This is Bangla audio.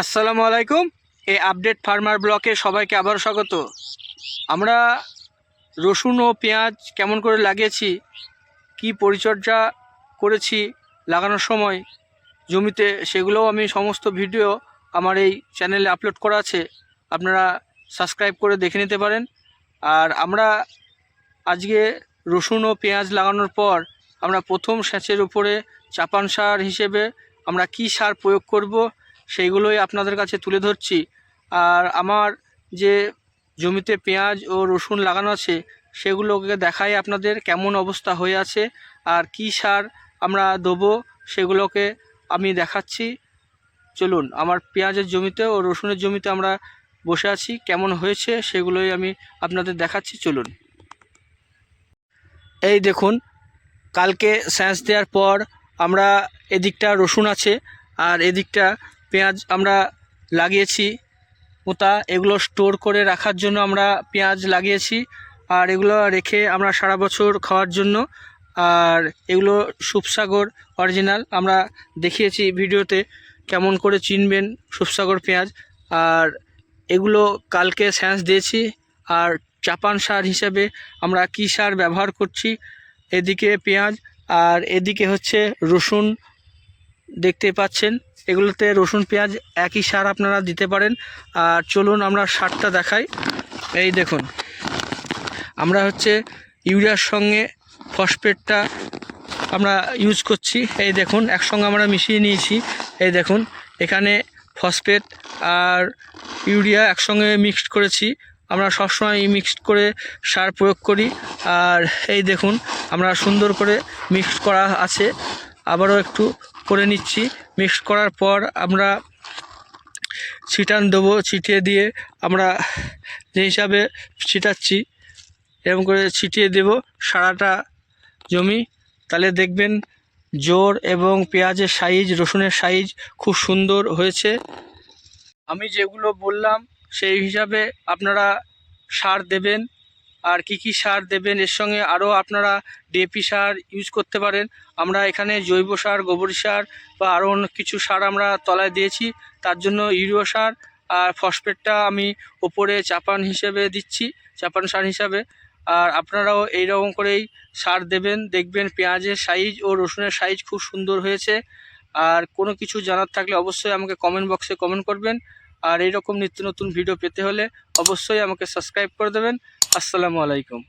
আসসালামু আলাইকুম এই আপডেট ফার্মার ব্লকে সবাইকে আবার স্বাগত। আমরা রসুন ও পেঁয়াজ কেমন করে লাগিয়েছি, কি পরিচর্যা করেছি লাগানোর সময়, জমিতে সেগুলোও আমি সমস্ত ভিডিও আমার এই চ্যানেলে আপলোড করা আছে, আপনারা সাবস্ক্রাইব করে দেখে নিতে পারেন। আর আমরা আজকে রসুন ও পেঁয়াজ লাগানোর পর আমরা প্রথম সেচের উপরে চাপান সার হিসেবে আমরা কি সার প্রয়োগ করব সেইগুলোই আপনাদের কাছে তুলে ধরছি। আর আমার যে জমিতে পেঁয়াজ ও রসুন লাগানো আছে, সেগুলোকে দেখাই আপনাদের কেমন অবস্থা হয়ে আছে আর কি সার আমরা দেবো সেগুলোকে আমি দেখাচ্ছি। চলুন, আমার পেঁয়াজের জমিতে ও রসুনের জমিতে আমরা বসে আছি, কেমন হয়েছে সেগুলোই আমি আপনাদের দেখাচ্ছি। চলুন। এই দেখুন, কালকে স্যাঁচ দেওয়ার পর আমরা এদিকটা রসুন আছে আর এদিকটা পেঁয়াজ আমরা লাগিয়েছি, পোতা, এগুলো স্টোর করে রাখার জন্য আমরা পেঁয়াজ লাগিয়েছি। আর এগুলো রেখে আমরা সারা বছর খাওয়ার জন্য। আর এগুলো সুপসাগর অরিজিনাল, আমরা দেখিয়েছি ভিডিওতে কেমন করে চিনবেন সুপসাগর পেঁয়াজ। আর এগুলো কালকে স্যাঁচ দিয়েছি। আর চাপান সার হিসেবে আমরা কী সার ব্যবহার করছি, এদিকে পেঁয়াজ, আর এদিকে হচ্ছে রসুন দেখতে পাচ্ছেন। এগুলোতে রসুন, পেঁয়াজ একই সার আপনারা দিতে পারেন। আর চলুন আমরা সারটা দেখাই। এই দেখুন, আমরা হচ্ছে ইউরিয়ার সঙ্গে ফসফেটটা আমরা ইউজ করছি। এই দেখুন, একসঙ্গে আমরা মিশিয়ে নিয়েছি। এই দেখুন, এখানে ফসফেট আর ইউরিয়া একসঙ্গে মিক্সড করেছি। আমরা সবসময় মিক্সড করে সার প্রয়োগ করি। আর এই দেখুন, আমরা সুন্দর করে মিক্সড করা আছে। আবারও একটু করে নিচ্ছি। মিক্সড করার পর আমরা ছিটান দেবো, ছিটিয়ে দিয়ে আমরা যে হিসাবে ছিটাচ্ছি, এরকম করে ছিটিয়ে দেব সারাটা জমি। তাহলে দেখবেন জোর এবং পেঁয়াজের সাইজ, রসুনের সাইজ খুব সুন্দর হয়েছে। আমি যেগুলো বললাম সেই হিসাবে আপনারা সার দেবেন। আর কি কি সার দেবেন? এর সঙ্গে আরও আপনারা ডিএপি সার ইউজ করতে পারেন। আমরা এখানে জৈব সার, গোবর সার বা আরও অন্য কিছু সার আমরা তলায় দিয়েছি। তার জন্য ইউরিও সার আর ফসফেটটা আমি ওপরে চাপান হিসেবে দিচ্ছি, চাপান সার হিসাবে। আর আপনারাও এই রকম করেই সার দেবেন। দেখবেন পেঁয়াজের সাইজ ও রসুনের সাইজ খুব সুন্দর হয়েছে। আর কোনো কিছু জানার থাকলে অবশ্যই আমাকে কমেন্ট বক্সে কমেন্ট করবেন। আর এইরকম নিত্য নতুন ভিডিও পেতে হলে অবশ্যই আমাকে সাবস্ক্রাইব করে দেবেন। আসসালামু আলাইকুম।